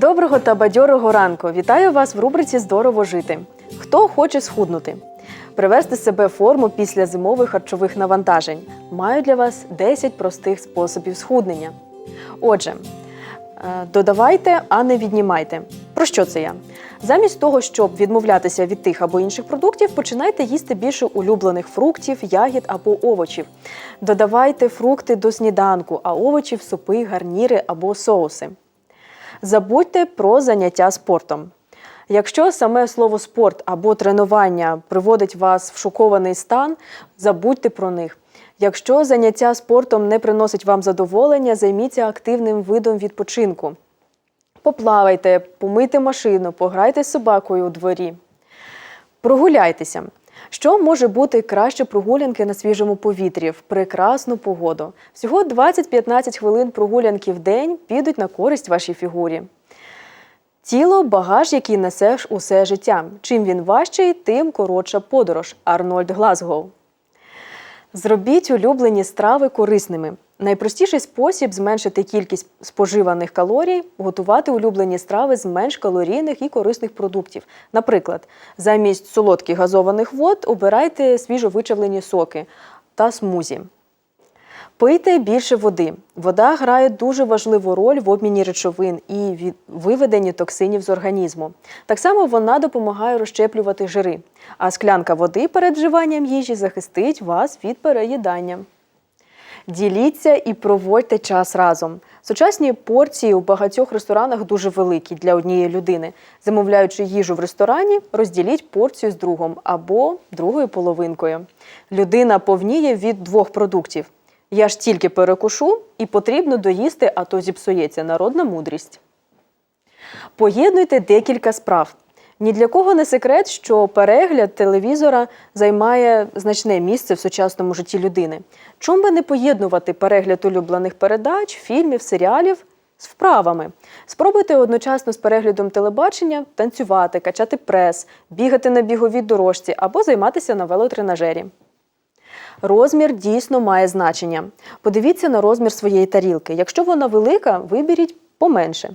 Доброго та бадьорого ранку! Вітаю вас в рубриці Здорово жити. Хто хоче схуднути? Привести себе в форму після зимових харчових навантажень. Маю для вас 10 простих способів схуднення. Отже, е, додавайте, а не віднімайте. Про що це я? Замість того, щоб відмовлятися від тих або інших продуктів, починайте їсти більше улюблених фруктів, ягід або овочів. Додавайте фрукти до сніданку, а овочі в супи, гарніри або соуси. Забудьте про заняття спортом. Якщо саме слово спорт або тренування приводить вас в шокований стан, забудьте про них. Якщо заняття спортом не приносить вам задоволення, займіться активним видом відпочинку. Поплавайте, помийте машину, пограйте з собакою у дворі. Прогуляйтеся. Що може бути краще прогулянки на свіжому повітрі в прекрасну погоду? Всього 20-15 хвилин прогулянки в день підуть на користь вашій фігурі. Тіло багаж, який несеш усе життя. Чим він важчий, тим коротша подорож. Арнольд Глазгоу. Зробіть улюблені страви корисними. Найпростіший спосіб зменшити кількість споживаних калорій готувати улюблені страви з менш калорійних і корисних продуктів. Наприклад, замість солодких газованих вод обирайте свіжовичавлені соки та смузі. Пийте більше води. Вода грає дуже важливу роль в обміні речовин і виведенні токсинів з організму. Так само вона допомагає розщеплювати жири, а склянка води перед вживанням їжі захистить вас від переїдання. Діліться і проводьте час разом. Сучасні порції у багатьох ресторанах дуже великі для однієї людини. Замовляючи їжу в ресторані, розділіть порцію з другом або другою половинкою. Людина повніє від двох продуктів. Я ж тільки перекушу і потрібно доїсти, а то зіпсується народна мудрість. Поєднуйте декілька справ. Ні для кого не секрет, що перегляд телевізора займає значне місце в сучасному житті людини. Чому би не поєднувати перегляд улюблених передач, фільмів, серіалів з вправами? Спробуйте одночасно з переглядом телебачення танцювати, качати прес, бігати на біговій дорожці або займатися на велотренажері. Розмір дійсно має значення. Подивіться на розмір своєї тарілки. Якщо вона велика, виберіть поменше.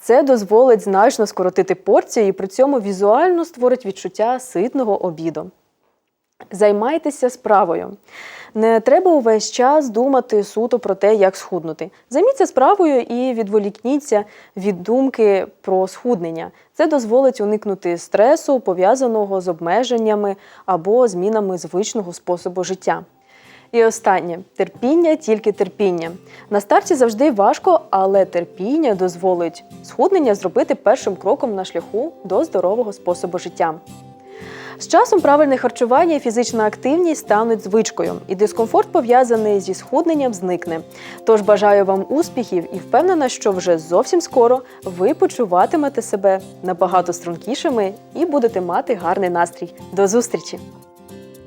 Це дозволить значно скоротити порцію і при цьому візуально створить відчуття ситного обіду. Займайтеся справою. Не треба увесь час думати суто про те, як схуднути. Займіться справою і відволікніться від думки про схуднення. Це дозволить уникнути стресу, пов'язаного з обмеженнями або змінами звичного способу життя. І останнє терпіння, тільки терпіння. На старті завжди важко, але терпіння дозволить схуднення зробити першим кроком на шляху до здорового способу життя. З часом правильне харчування і фізична активність стануть звичкою, і дискомфорт, пов'язаний зі схудненням, зникне. Тож бажаю вам успіхів і впевнена, що вже зовсім скоро ви почуватимете себе набагато стрункішими і будете мати гарний настрій. До зустрічі!